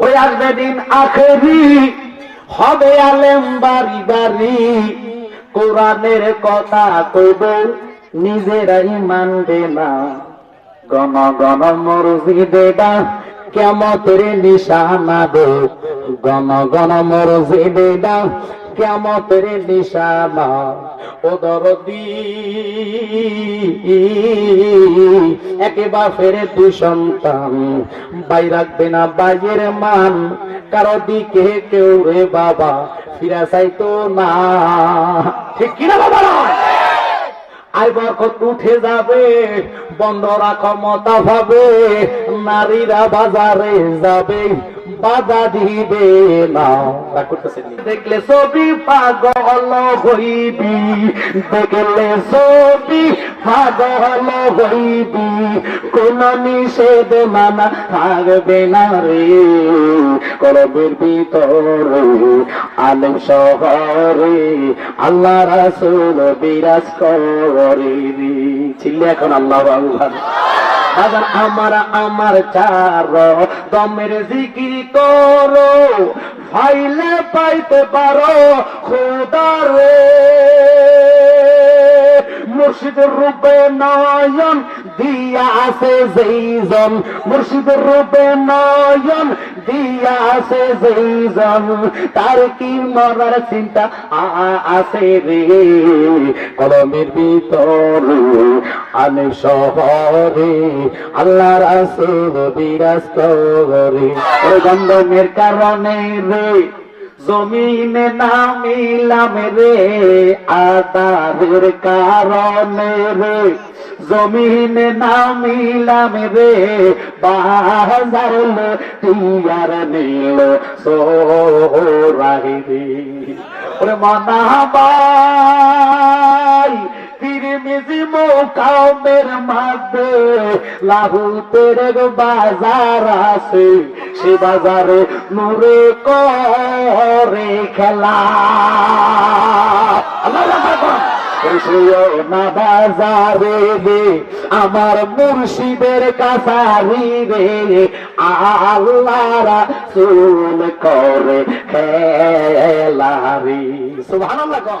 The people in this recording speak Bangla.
ওই আসবে দিন আখেরি হবে আলেম বাড়ি বাড়ি, কোরআনের কথা কইব, নিজেরাই মানবে না। গণ গণ মরজিদে দা কেমতের নিশানা গণ গণ মরজিদে দা কেমতের নিশানা, ও দরদি। একে বাপের দুই সন্তান, বাই রাখবে না বাইয়ের মান। কারও দিকে কেউ রে বাবা, ফিরা চাইতো না। ঠিক কিনা বাবা? আই বরকত উঠে যাবে বন্ধরা ক্ষমতা পাবে নারীরা বাজারে যাবে। বাধা দিবে না? দেখলে ছবি পাগল হইবি। দেখলে ছবি পাগল হইবি। কোন নিষেধ মানা থাকবে না রে। কলবের ভিতরে, আলম শহরে, আল্লাহ রাসূল বিরাজ করে। ছিল এখন আল্লাহ আল্লাহ বাজার আমার আমার চার, দমের জিকির করো ফাইলে পাইতে পারো খোদারে মুর্শিদের রূপে নয়ন দিয়া আছে যেইজন মুর্শিদের রূপে নয়ন দিয়া আছে যেইজন, তার কি মরার চিন্তা আছে রে? কলমের ভিতরে আনে শহরে, আল্লাহ রাসূল বিরাজ করে ওই গন্ধমের কারণে রে, জমিনে নামিলাম রে আদারের কারণে রে। জমিনে নামিলাম রে বাজার টিয়ার নীল সোরাই রে। ওরে মনাবাই তিরমিজি মোকামের মধ্যে লাহুতের বাজার আছে, সে বাজারে করে খেলা। বাজারে রে, আমার মুর্শিদের কাছারি রে, আল্লাহ সুন করে খেলা রে সুবহানাল্লাহ কন।